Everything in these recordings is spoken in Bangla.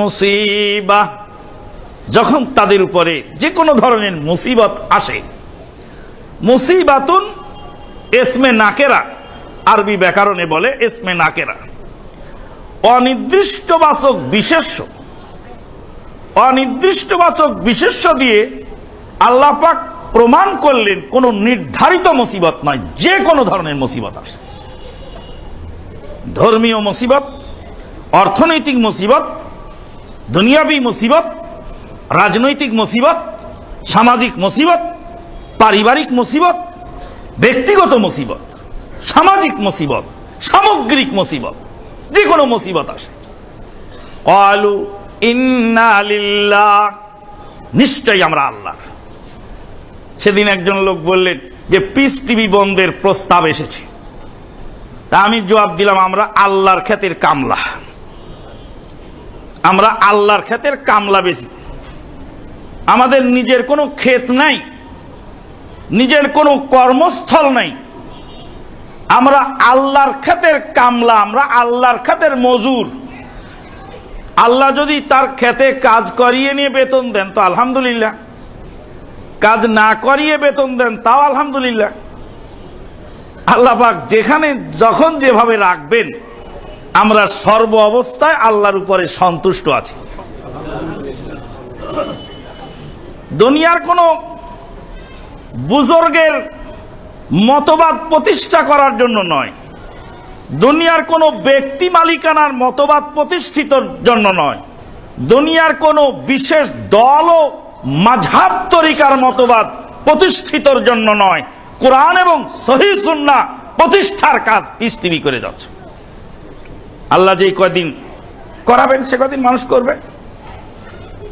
মুসিবা। যখন তাদের উপরে যে কোনো ধরনের মুসিবত আসে, মুসিবাতুন এসমে নাকেরা, আরবি ব্যাকরণে বলে এসমে নাকেরা। অনির্দিষ্টবাচক বিশেষ্য অনির্দিষ্টবাচক বিশেষ্য দিয়ে আল্লাহ পাক প্রমাণ করলেন, কোনো নির্ধারিত মুসিবত নয় যে কোনো ধরনের মুসিবত আসে। ধর্মীয় মুসিবত অর্থনৈতিক মুসিবত, দুনিয়াবী মুসিবত, রাজনৈতিক মুসিবত, সামাজিক মুসিবত, পারিবারিক মুসিবত, ব্যক্তিগত মুসিবত, সামাজিক মুসিবত, সামগ্রিক মুসিবত যে কোনো মুসিবত আসে। অলু ইন্নালিল্লাহ নিশ্চয়ই আমরা আল্লাহ সেদিন একজন লোক বললেন যে পিস টিভি বন্ধের প্রস্তাব এসেছে। তা আমি জবাব দিলাম, আমরা আল্লাহর ক্ষেতের কামলা। আমরা আল্লাহর ক্ষেতের কামলা বেশি আমাদের নিজের কোনো ক্ষেত নাই, নিজের কোনো কর্মস্থল নাই। আমরা আল্লাহর ক্ষেতের কামলা, আমরা আল্লাহর ক্ষেতের মজুর। আল্লাহ যদি তার ক্ষেতে কাজ করিয়ে নিয়ে বেতন দেন, তো আলহামদুলিল্লাহ। কাজ না করিয়ে বেতন দেন, তাও আলহামদুলিল্লাহ। আল্লাহ পাক যেখানে, যখন যেভাবে রাখবেন আমরা সর্ব অবস্থায় আল্লাহর উপরে সন্তুষ্ট আছি। দুনিয়ার কোনো বুজুর্গের মতবাদ প্রতিষ্ঠা করার জন্য নয়। দুনিয়ার কোনো ব্যক্তি মালিকানার মতবাদ প্রতিষ্ঠিতর জন্য নয়। দুনিয়ার কোনো বিশেষ দল ও মাঝাব তরিকার মতবাদ প্রতিষ্ঠিতর জন্য নয়। কোরআন এবং সহি সুন্না প্রতিষ্ঠার কাজ পৃথিবী করে যাচ্ছে। আল্লাহ যেই কদিন করাবেন, সে কদিন মানুষ করবে?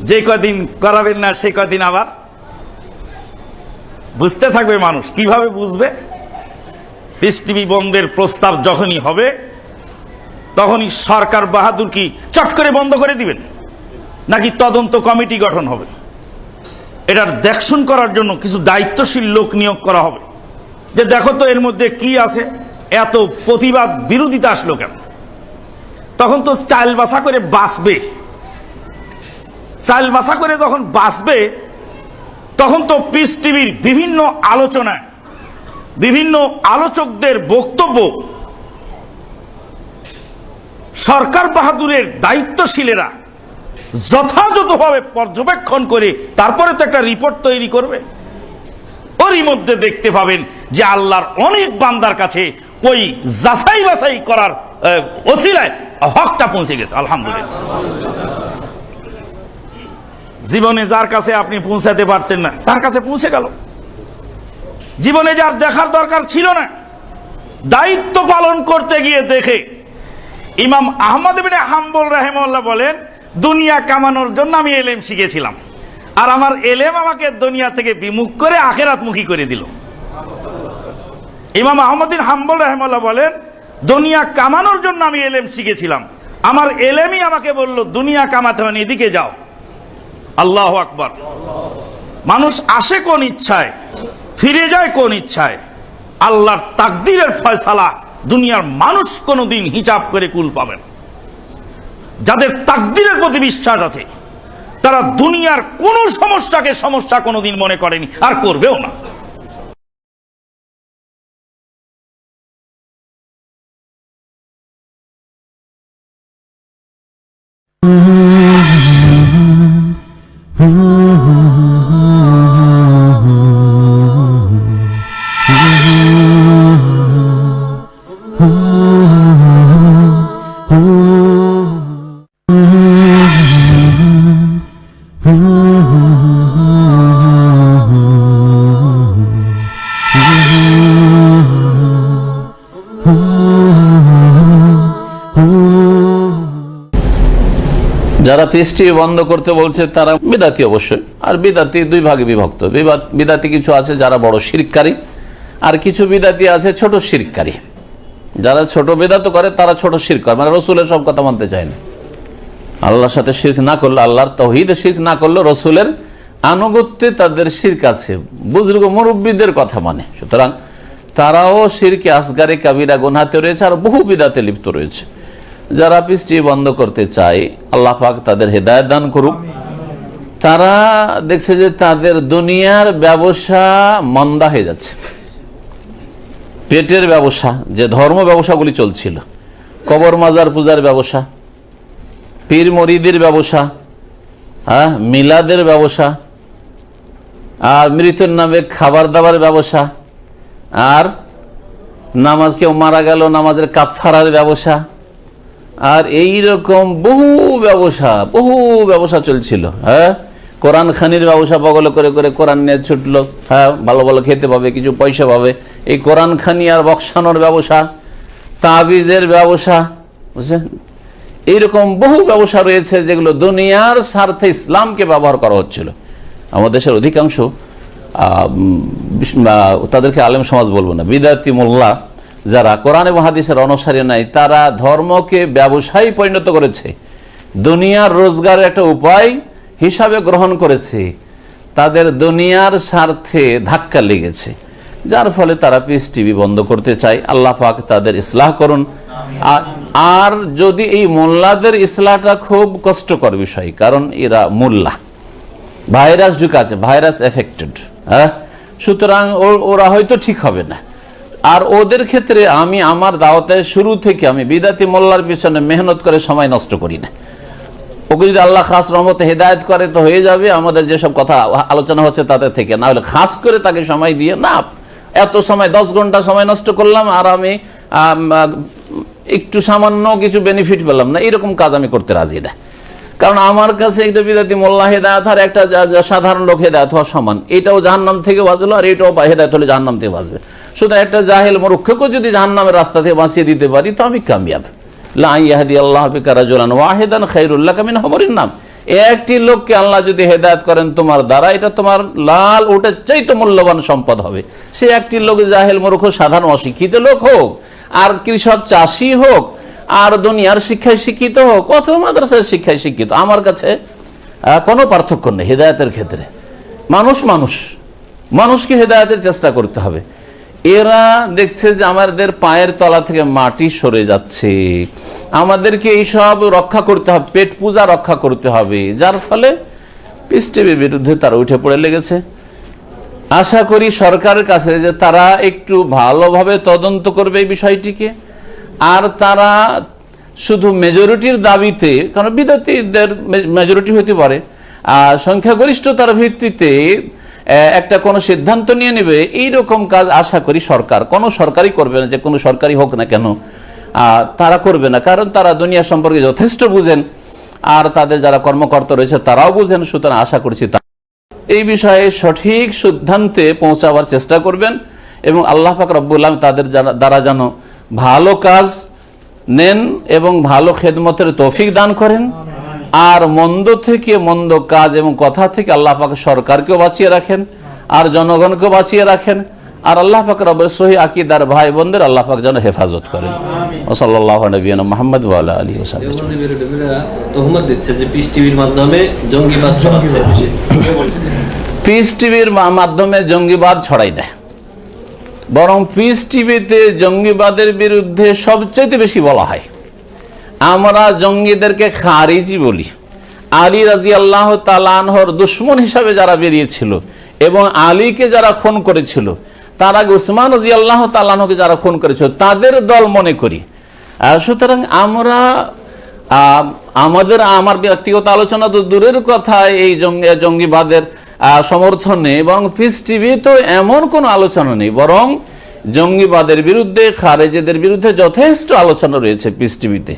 যে কদিন করাবেন না, সে কদিন আবার? বুঝতে থাকবে মানুষ। কীভাবে বুঝবে? পিস টিভি বন্ধের প্রস্তাব যখনই হবে, তখনই সরকার বাহাদুর কি চট করে বন্ধ করে দিবেন। নাকি তদন্ত কমিটি গঠন হবে। এটার দেখশুন করার জন্য কিছু দায়িত্বশীল লোক নিয়োগ করা হবে। যে দেখো তো এর মধ্যে কি আছে? এত প্রতিবাদ বিরোধিতা আসলো কেন? তখন তো চাল বাসা করে বাঁচবে। চাল বাসা করে যখন বাঁচবে তখন তো পিস টিভির বিভিন্ন আলোচনায় বিভিন্ন আলোচকদের বক্তব্য সরকার বাহাদুরের দায়িত্বশীলেরা যথাযথভাবে পর্যবেক্ষণ করে তারপরে তো একটা রিপোর্ট তৈরি করবে। ওরই মধ্যে দেখতে পাবেন যে আল্লাহর অনেক বান্দার কাছে ওই যাচাই বাছাই করার আহ, ওসিলায় হকটা পৌঁছে গেছে, আলহামদুলিল্লাহ। জীবনে যার কাছে আপনি পৌঁছাতে পারতেন না, তার কাছে পৌঁছে গেল। জীবনে যার দেখার দরকার ছিল না, দায়িত্ব পালন করতে গিয়ে দেখে ইমাম আহমদ বিন হাম্বল রাহেমল্লাহ বলেন, দুনিয়া কামানোর জন্য আমি এলেম শিখেছিলাম। আর আমার এলেম আমাকে দুনিয়া থেকে বিমুখ করে আখেরাতমুখী করে দিল। ইমাম আহমদিন হাম্বল রাহেমল্লাহ বলেন দুনিয়া কামানোর জন্য আমি এলেম শিখেছিলাম। আমার এলেমই আমাকে বলল, দুনিয়া কামাতে মানে এদিকে যাও। আল্লাহ আকবর। মানুষ আসে কোন ইচ্ছায়, ফিরে যায় কোন ইচ্ছায়। আল্লাহর তাকদিরের ফয়সালা দুনিয়ার মানুষ কোনোদিন হিসাব করে কুল পাবেন যাদের তাকদিরের প্রতি বিশ্বাস আছে, তারা দুনিয়ার কোন সমস্যাকে সমস্যা কোনোদিন মনে করেনি, আর করবেও না। Mm-hmm. যারা পিএসটি বন্ধ করতে বলছে, তারা বিদাতি অবশ্যই। আর বিদাতি দুই ভাগে বিভক্ত। বিদাতি কিছু আছে যারা বড় শিরকারী, আর কিছু বিদাতি আছে ছোট শিরকারী। যারা ছোট বেদাত করে, তারা ছোট শির করে মানে রসুলের সব কথা মানতে চায় না। আল্লাহর সাথে শির্ক না করলে, আল্লাহর তহিদে শির্ক না করলে রসুলের আনুগত্যে তাদের শির্ক আছে। বুজুর্গ মুরব্বীদের কথা মানে। সুতরাং তারাও শিরকে, আসগারে, কাবিরা গোনাতে রয়েছে, আর বহু বিদাতে লিপ্ত রয়েছে। যারা পৃষ্টি বন্ধ করতে চায়, আল্লাহ পাক তাদের হেদায়ত দান করুক। তারা দেখছে যে তাদের দুনিয়ার ব্যবসা মন্দা হয়ে যাচ্ছে। পেটের ব্যবসা, যে ধর্ম ব্যবসাগুলি চলছিল, কবর মাজার পূজার ব্যবসা, পীর মরিদের ব্যবসা হ্যাঁ মিলাদের ব্যবসা, আর মৃতের নামে খাবার দাবার ব্যবসা, আর নামাজ কেউ মারা গেল, নামাজের কাফারার ব্যবসা আর এই রকম বহু ব্যবসা বহু ব্যবসা চলছিল হ্যাঁ? কোরআন খানির ব্যবসা বগলে করে করে কোরআন নিয়ে ছুটলো হ্যাঁ? ভালো ভালো খেতে পাবে, কিছু পয়সা পাবে। এই কোরআন খানি আর বক্সানোর ব্যবসা, তাবিজের ব্যবসা, বুঝছেন? এইরকম বহু ব্যবসা রয়েছে যেগুলো দুনিয়ার স্বার্থে ইসলামকে ব্যবহার করা হচ্ছিল। আমাদের দেশের অধিকাংশ তাদেরকে আলেম সমাজ বলব না বিদ্যার্থী মোল্লা যারা কোরআন এবং হাদিসের অনুসারী নাই, তারা ধর্মকে ব্যবসায়ী পরিণত করেছে। দুনিয়ার রোজগারের একটা উপায় হিসাবে গ্রহণ করেছে। তাদের দুনিয়ার স্বার্থে ধাক্কা লেগেছে। যার ফলে তারা পিস টিভি বন্ধ করতে চায়। আল্লাহ পাক তাদের ইসলাহ করুন। আর- যদি এই মোল্লাদের ইসলাহটা খুব কষ্টকর বিষয়, কারণ এরা মোল্লা। ভাইরাস ঢুকে আছে, ভাইরাস এফেক্টেড। হ্যাঁ? সুতরাং ওরা হয়তো ঠিক হবে না। আর ওদের ক্ষেত্রে আমি আমার দাওয়াতের শুরু থেকে আমি বিদাতি মোল্লার পিছনে মেহনত করে সময় নষ্ট করি না। ওকে যদি আল্লাহ খাস রহমতে হেদায়ত করে তো হয়ে যাবে। আমাদের যেসব কথা আলোচনা হচ্ছে তাদের থেকে। না হলে খাস করে তাকে সময় দিয়ে না, এত সময়, দশ ঘণ্টা সময় নষ্ট করলাম আর আমি একটু সামান্য কিছু বেনিফিট পেলাম না। এরকম কাজ আমি করতে রাজি না। কারণ আমার কাছে একটা বিদাতি মোল্লা হেদায়ত আর একটা সাধারণ লোক হেদায়ত হওয়া সমান। এটাও জাহান্নাম থেকে বাঁচলো আর এটাও হেদায়ত হলে জাহান্নাম থেকে বাঁচবে। সুতরাং একটা জাহেল মরুক্ষকেও যদি জাহান্নামের রাস্তা থেকে বাঁচিয়ে দিতে পারি, তো আমি কামিয়াব। লা ইয়াহদি আল্লাহ বিকা রাজুলান ওয়াহিদান খাইরুল্লাহ কামিন হমরিন নাম। একটি লোককে আল্লাহ যদি হেদায়ত করেন তোমার দ্বারা, এটা তোমার লাল ওটার চাইতে মূল্যবান সম্পদ হবে। সে একটি লোক জাহেল মূর্খ সাধারণ অশিক্ষিত লোক হোক, আর কৃষক চাষি হোক আর দুনিয়ার শিক্ষায় শিক্ষিত হোক অথবা মাদ্রাসার শিক্ষায় শিক্ষিত, আমার কাছে কোনো পার্থক্য নেই হেদায়তের ক্ষেত্রে। মানুষ মানুষ, মানুষকে হেদায়তের চেষ্টা করতে হবে। এরা দেখছে যে আমাদের পায়ের তলা থেকে মাটি সরে যাচ্ছে। আমাদেরকে এইসব রক্ষা করতে হবে, পেট পূজা রক্ষা করতে হবে, যার ফলে পিস বিরুদ্ধে তারা উঠে পড়ে লেগেছে। আশা করি সরকারের কাছে যে তারা একটু ভালোভাবে তদন্ত করবে এই বিষয়টিকে। আর তারা শুধু মেজরিটির দাবিতে, কারণ বিদ্যার্থীদের মেজরিটি হতে পারে, আর সংখ্যাগরিষ্ঠতার ভিত্তিতে একটা কোনো সিদ্ধান্ত নিয়ে নেবে এই রকম কাজ আশা করি সরকার, কোনো সরকারই করবে না যে কোনো সরকারি হোক না কেন তারা করবে না, কারণ তারা দুনিয়া সম্পর্কে যথেষ্ট বুঝেন, আর তাদের যারা কর্মকর্তা রয়েছে তারাও বুঝেন, সুতরাং আশা করছি তা এই বিষয়ে সঠিক সিদ্ধান্তে পৌঁছাবার চেষ্টা করবেন, এবং আল্লাহ পাক রব্বুল আলম তাদের দ্বারা যেন ভালো কাজ নেন এবং ভালো খেদমতের তৌফিক দান করেন। আর মন্দ থেকে মন্দ কাজ এবং কথা থেকে আল্লাহ পাক সরকারকেও বাঁচিয়ে রাখেন আর জনগণকেও বাঁচিয়ে রাখেন আর আল্লাহ পাক রব্বুল সহি আকিদার ভাই বোনদের আল্লাহ পাক যেন হেফাজত করেন। ও সাল্লাহ নবীনা মোহাম্মদ ওয়ালা আলী তহমত দিচ্ছে যে পিস টিভির মাধ্যমে জঙ্গিবাদ ছড়াচ্ছে। পিস টিভির মাধ্যমে জঙ্গিবাদ ছড়াই দেয়। বরং পিস টিভিতে জঙ্গিবাদের বিরুদ্ধে সবচেয়ে বেশি বলা হয়। আমরা জঙ্গিদেরকে খারিজি বলি। আলী রাজি আল্লাহ তালানহর দুশ্মন হিসাবে যারা বেরিয়েছিল এবং আলীকে যারা খুন করেছিল, তার উসমান রাজি আল্লাহ তালানহকে যারা খুন করেছিল, তাদের দল মনে করি। সুতরাং আমরা আমাদের, আমার ব্যক্তিগত আলোচনা তো দূরের কথা, এই জঙ্গি, জঙ্গিবাদের সমর্থনে বরং পিস টিভি তো এমন কোনো আলোচনা নেই, বরং জঙ্গিবাদের বিরুদ্ধে, খারেজেদের বিরুদ্ধে যথেষ্ট আলোচনা রয়েছে পিস টিভিতে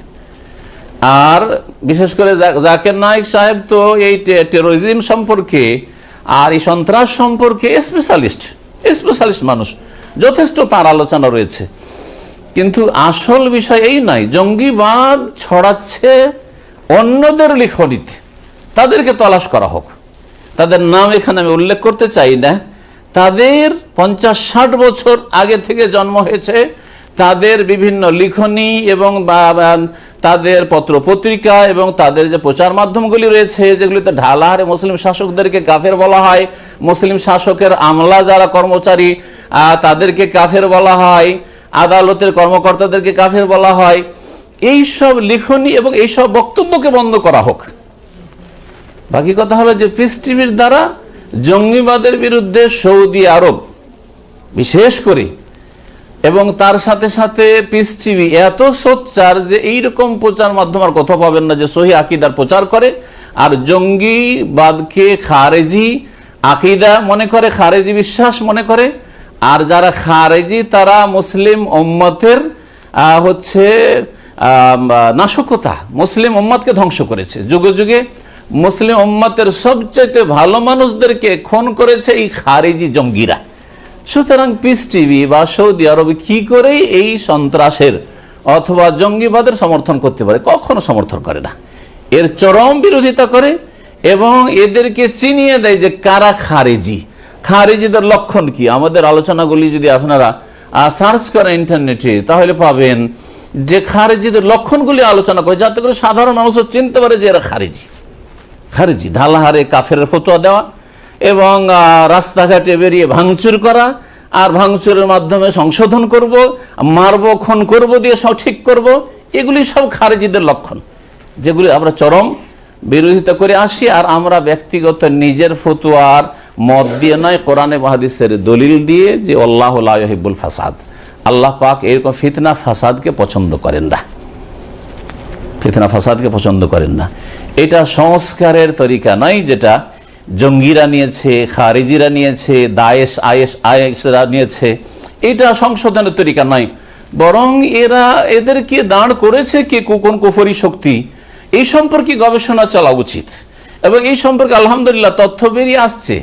আর বিশেষ করে জাকের নায়ক সাহেব তো এই টেরোরিজম সম্পর্কে আর এই সন্ত্রাস সম্পর্কে স্পেশালিস্ট স্পেশালিস্ট মানুষ, যথেষ্ট তার আলোচনা রয়েছে। কিন্তু আসল বিষয় এই নয় জঙ্গিবাদ ছড়াচ্ছে অন্যদের লিখনিতে। তাদেরকে তলাশ করা হোক। তাদের নাম এখানে আমি উল্লেখ করতে চাই না। তাদের পঞ্চাশ ষাট বছর আগে থেকে জন্ম হয়েছে। তাদের বিভিন্ন লিখনি এবং তাদের পত্র পত্রিকা এবং তাদের যে প্রচার মাধ্যমগুলি রয়েছে, যেগুলিতে ঢালা হারে মুসলিম শাসকদেরকে কাফের বলা হয়, মুসলিম শাসকের আমলা যারা কর্মচারী তাদেরকে কাফের বলা হয়, আদালতের কর্মকর্তাদেরকে কাফের বলা হয়। এই সব লিখনি এবং এই সব বক্তব্যকে বন্ধ করা হোক। বাকি কথা হলো যে পিস টিভির দ্বারা জঙ্গিবাদের বিরুদ্ধে সৌদি আরব বিশেষ করে এবং তার সাথে সাথে পিস টিভি এত সোচ্চার যে এইরকম প্রচার মাধ্যম আর কথা পাবেন না যে সহি আকিদার প্রচার করে আর জঙ্গিবাদকে খারেজি আকিদা মনে করে খারেজি বিশ্বাস মনে করে আর যারা খারেজি তারা মুসলিম উম্মতের আহ, হচ্ছে নাশকতা মুসলিম উম্মতকে ধ্বংস করেছে। যুগে যুগে মুসলিম উম্মতের সবচাইতে ভালো মানুষদেরকে খুন করেছে এই খারেজি জঙ্গিরা। সুতরাং পিস টিভি বা সৌদি আরবে কি করেই এই সন্ত্রাসের অথবা জঙ্গিবাদের সমর্থন করতে পারে কখনো সমর্থন করে না। এর চরম বিরোধিতা করে এবং এদেরকে চিনিয়ে দেয় যে কারা খারেজি। খারেজিদের লক্ষণ কি? আমাদের আলোচনাগুলি যদি আপনারা সার্চ করেন ইন্টারনেটে, তাহলে পাবেন যে খারেজিদের লক্ষণগুলি আলোচনা করে, যাতে করে সাধারণ মানুষও চিনতে পারে যে এরা খারেজি। খারিজি, ঢালাহারে কাফের ফতোয়া দেওয়া এবং রাস্তাঘাটে বেরিয়ে ভাঙচুর করা আর ভাঙচুরের মাধ্যমে সংশোধন করব, মারব, খুন করব, দিয়ে সব ঠিক করব, এগুলি সব খারেজিদের লক্ষণ। যেগুলি আমরা চরম বিরোধিতা করে আসি আর আমরা ব্যক্তিগত নিজের ফতুয়ার মত দিয়ে নয়, কোরআনে মাহাদিসের দলিল দিয়ে যে আল্লাহ হিবুল ফাসাদ। আল্লাহ পাক এরকম ফিতনা ফাসাদকে পছন্দ করেন না। ফিতনা ফাসাদকে পছন্দ করেন না। এটা সংস্কারের তরিকা নয় যেটা জঙ্গিরা নিয়েছে, খারিজিরা নিয়েছে, দায়েশ আয়েস আয়েসরা নিয়েছে। এটা সংশোধনের তরিকা নয়। বরং এরা এদেরকে দাঁড় করেছে কে কোন কুফরি শক্তি। এই সম্পর্কে গবেষণা চলা উচিত। এবং এই সম্পর্কে আলহামদুলিল্লাহ তথ্য বেরিয়ে আসছে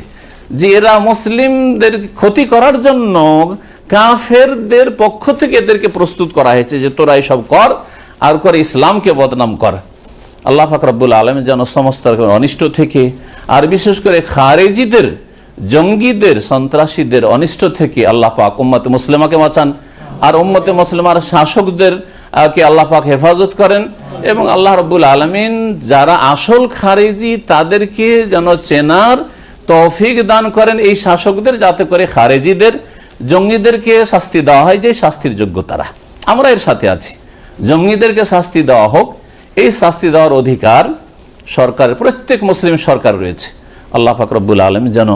যে এরা মুসলিমদের ক্ষতি করার জন্য কাফেরদের পক্ষ থেকে এদেরকে প্রস্তুত করা হয়েছে যে তোরা এসব কর আর করে ইসলামকে বদনাম কর। আল্লাহ ফাকরাবুল আলম যেন সমস্ত অনিষ্ট থেকে, আর বিশেষ করে খারেজিদের, জঙ্গিদের, সন্ত্রাসীদের অনিষ্ট থেকে আল্লাহ পাক উম্মতে মুসলিমাকে বাঁচান। আর উম্মতে মুসলিমার শাসকদের কে আল্লাহ পাক হেফাজত করেন। এবং আল্লাহ রব্বুল আলমিন যারা আসল খারেজি, তাদেরকে যেন চেনার তৌফিক দান করেন এই শাসকদের, যাতে করে খারেজিদের, জঙ্গিদেরকে শাস্তি দেওয়া হয়, যে শাস্তির যোগ্য তারা। আমরা এর সাথে আছি। জঙ্গিদেরকে শাস্তি দেওয়া হোক এই শাস্তি দেওয়ার অধিকার সরকারের, প্রত্যেক মুসলিম সরকার রয়েছে। আল্লাহ ফাকরবুল আলম যেন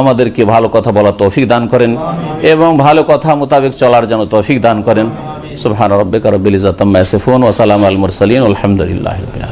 আমাদেরকে ভালো কথা বলার তৌফিক দান করেন এবং ভালো কথা মোতাবেক চলার যেন তৌফিক দান করেন। সুবহান রব্বিক রব্বিল ইজাতাম্মা ইয়াসিফুন ওয়া সালামু আল মুরসালিন, আলহামদুলিল্লাহি রাব্বিল